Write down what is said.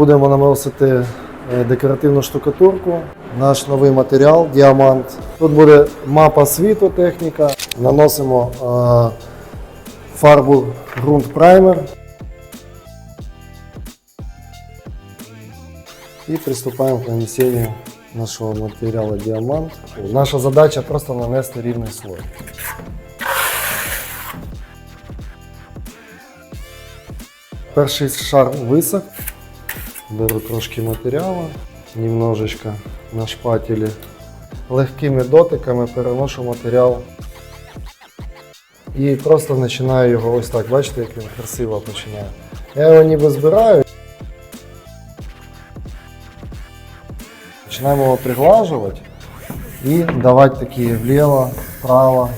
Будемо наносити е, декоративну штукатурку, наш новий матеріал діамант. Тут буде мапа світу техніка. Наносимо е, фарбу ґрунт праймер. І приступаємо к нанесенню нашого матеріалу діамант. Наша задача просто нанести рівний слой. Перший шар висох. Беру трошки матеріалу, немножечко на шпателі. Легкими дотиками переношу матеріал. І просто починаю його ось так. Бачите, як він красиво починає. Я його ніби збираю. Починаємо його приглажувати і давати такі вліво, вправо,